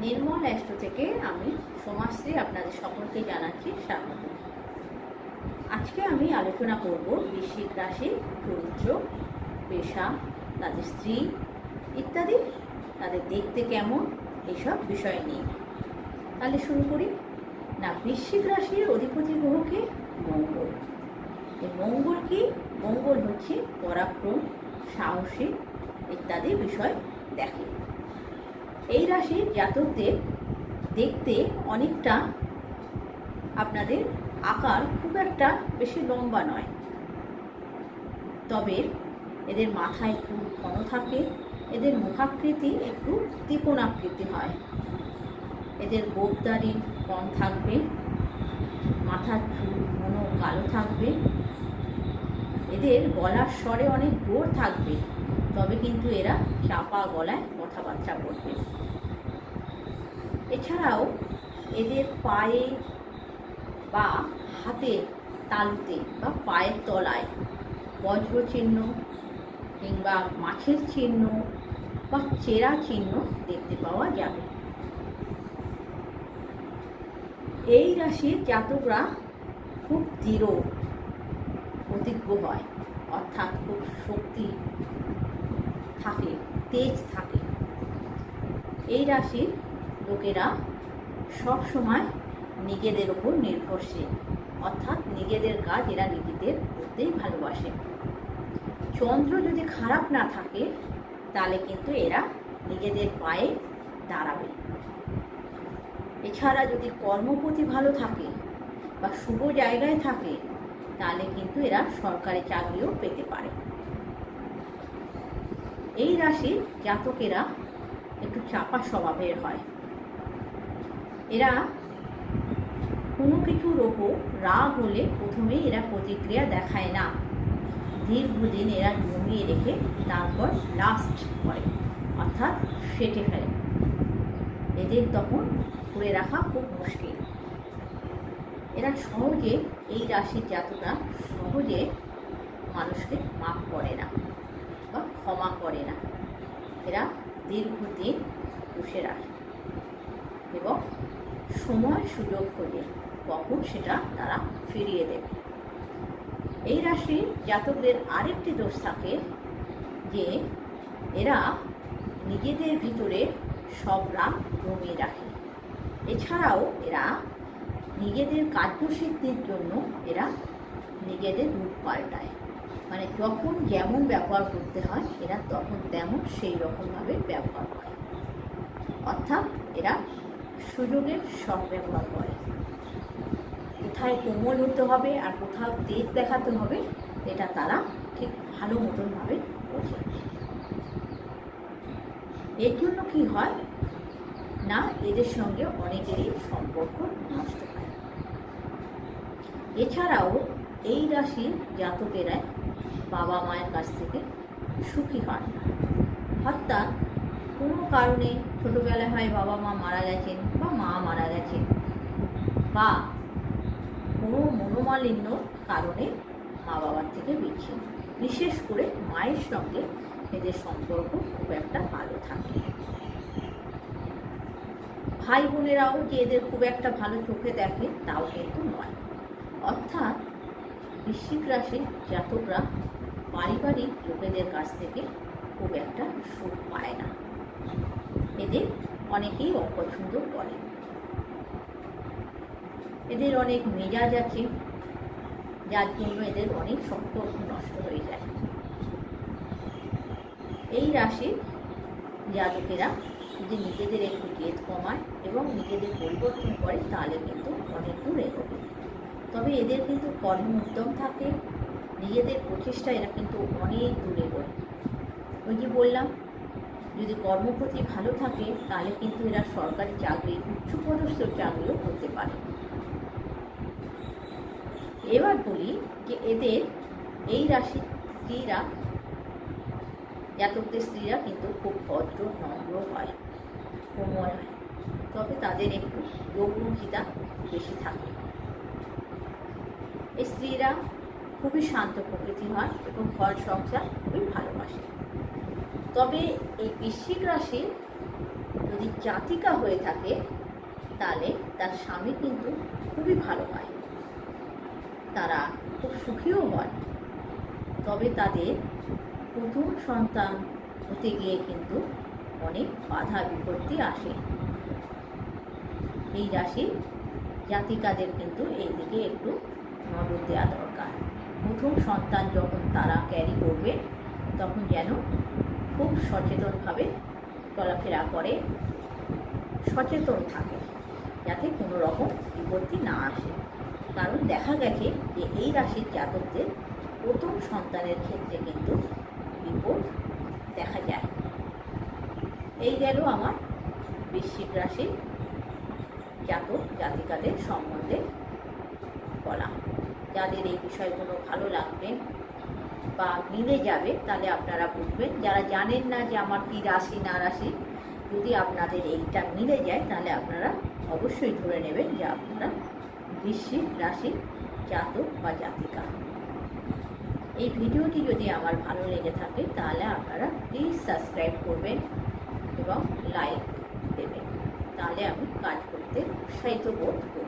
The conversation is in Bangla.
নির্মল অ্যাস্ট্রো থেকে আমি সমাজশ্রী আপনাদের সকলকে জানাচ্ছি স্বাগত। আজকে আমি আলোচনা করব বৃশ্চিক রাশি চরিত্র পেশা তাদের স্ত্রী ইত্যাদি, তাদের দেখতে কেমন, এইসব বিষয় নিয়ে। তাহলে শুরু করি। না, বৃশ্চিক রাশির অধিপতি গ্রহকে মঙ্গল। মঙ্গল কি? মঙ্গল হচ্ছে পরাক্রম, সাহসী ইত্যাদি বিষয় দেখে। এই রাশির জাতকদের দেখতে অনেকটা আপনাদের আকার খুব একটা বেশি লম্বা নয়। তবে এদের মাথায় একটু ঘন থাকে, এদের মুখাকৃতি একটু ত্রিকোণাকৃতি হয়। এদের গোপদারি কম থাকবে, মাথার চুল ঘন কালো থাকবে। এদের গলার স্বরে অনেক জোর থাকবে, তবে কিন্তু এরা চাপা গলায় কথাবার্তা বলবে এছাড়াও এদের পায়ে বা হাতের তালুতে বা পায়ের তলায় বজ্র চিহ্ন কিংবা মাছের চিহ্ন বা চেরা চিহ্ন দেখতে পাওয়া যাবে। এই রাশির জাতকরা খুব দৃঢ়, প্রতিজ্ঞ হয়, অর্থাৎ খুব শক্তি থাকে, তেজ থাকে। এই রাশির লোকেরা সব সময় নিজেদের ওপর নির্ভরশীল। অর্থাৎ নিজেদের কাজ এরা নিজেদের করতেই ভালোবাসে। চন্দ্র যদি খারাপ না থাকে, তাহলে কিন্তু এরা নিজেদের পায়ে দাঁড়াবে। এছাড়া যদি কর্মপতি ভালো থাকে বা শুভ জায়গায় থাকে, তাহলে কিন্তু এরা সরকারি চাকরিও পেতে পারে। এই রাশির জাতকেরা একটু চাপা স্বভাবের হয়। এরা কোনো কিছুর ওপর রাগ হলে প্রথমেই এরা প্রতিক্রিয়া দেখায় না। দীর্ঘদিন এরা জমিয়ে রেখে তারপর লাস্ট করে, অর্থাৎ ফেটে ফেলে। এদের তখন করে রাখা খুব মুশকিল। এরা সহজে এই রাশির জাতকরা সহজে মানুষকে মাফ করে না বা ক্ষমা করে না। এরা দীর্ঘদিন পুষে রাখে এবং সময় সুযোগ খোঁজে কখন সেটা তারা ফিরিয়ে দেবে। এই রাশির জাতকদের আরেকটি দোষ থাকে যে এরা নিজেদের ভিতরে সব রাগ জমিয়ে রাখে। এছাড়াও এরা নিজেদের কার্যসিদ্ধির জন্য এরা নিজেদের রূপ পাল্টায়। মানে যখন যেমন ব্যবহার করতে হয়, এরা তখন তেমন সেই রকমভাবে ব্যবহার করে। অর্থাৎ এরা সুযোগের সব ব্যবহার করে। কোথায় কোমল হতে হবে আর কোথাও তেজ দেখাতে হবে, এটা তারা ঠিক ভালো মতনভাবে বোঝে। এর জন্য কি হয়? না, এদের সঙ্গে অনেকেরই সম্পর্ক নষ্ট হয়। এছাড়াও এই রাশির জাতকেরা বাবা মায়ের কাছ থেকে সুখী হন। না অর্থাৎ কোনো কারণে ছোটোবেলায় হয় বাবা মা মারা গেছেন বা মা মারা গেছেন বা কোনো মনোমালিন্য কারণে মা বাবার থেকে বিচ্ছিন্ন। বিশেষ করে মায়ের সঙ্গে এদের সম্পর্ক খুব একটা ভালো থাকে ভাই বোনেরাও যে এদের খুব একটা ভালো চোখে দেখে, তাও কিন্তু নয়। অর্থাৎ বৃশ্চিক রাশির জাতকরা পারিবারিক লোকেদের কাছ থেকে খুব একটা সুখ পায় না। এদের অনেকেই অপছন্দ করে। এদের অনেক মেজাজ আছে, যার জন্য এদের অনেক সম্পর্ক নষ্ট হয়ে যায়। এই রাশির জাতকেরা যদি নিজেদের একটু জেদ কমায় এবং নিজেদের পরিবর্তন করে, তাহলে কিন্তু অনেক দূর এগোবে তবে এদের কিন্তু কর্ম উদ্যম থাকে। নিজেদের প্রচেষ্টা এরা কিন্তু অনেক দূরে এগোয় ওই যে বললাম, যদি কর্মপ্রতি ভালো থাকে, তাহলে কিন্তু এরা সরকারি চাকরি, উচ্চপদস্থ চাকরিও করতে পারে। এবার বলি যে এদের এই রাশি স্ত্রীরা জাতকদের স্ত্রীরা কিন্তু খুব ভদ্র, নম্র হয়, কোমল হয়। তবে তাদের একটু যৌনখিতা বেশি থাকে। এই স্ত্রীরা খুবই শান্ত প্রকৃতি হয় এবং ঘর সংসার খুবই ভালোবাসে। তবে এই বৃশ্চিক রাশি যদি জাতিকা হয়ে থাকে, তাহলে তার স্বামী কিন্তু খুবই ভালো হয়। তারা খুব সুখীও হয়। তবে তাদের প্রথম সন্তান হতে গিয়ে কিন্তু অনেক বাধা বিপত্তি আসে। এই রাশি জাতিকাদের কিন্তু এই দিকে একটু নজর দেওয়া দরকার। প্রথম সন্তান যখন তারা ক্যারি করবে, তখন যেন খুব সচেতনভাবে চলাফেরা করে, সচেতন থাকে, যাতে কোনো রকম বিপত্তি না আসে। কারণ দেখা গেছে যে এই রাশির জাতকদের প্রথম সন্তানের ক্ষেত্রে কিন্তু বিপদ দেখা যায়। এই গেল আমার বৃশ্চিক রাশির জাতক জাতিকাদের সম্বন্ধে বলা। যাদের এই বিষয়গুলো ভালো লাগবে বা মিলে যাবে, তাহলে আপনারা বুঝবেন। যারা জানেন না যে আমার কি রাশি, না রাশি, যদি আপনাদের এইটা মিলে যায়, তাহলে আপনারা অবশ্যই ধরে নেবেন যে আপনারা বৃশ্চিক রাশি জাতক বা জাতিকা। এই ভিডিওটি যদি আমার ভালো লেগে থাকে, তাহলে আপনারা প্লিজ সাবস্ক্রাইব করবেন এবং লাইক দেবেন। তাহলে আমি কাজ করতে উৎসাহিত বোধ করব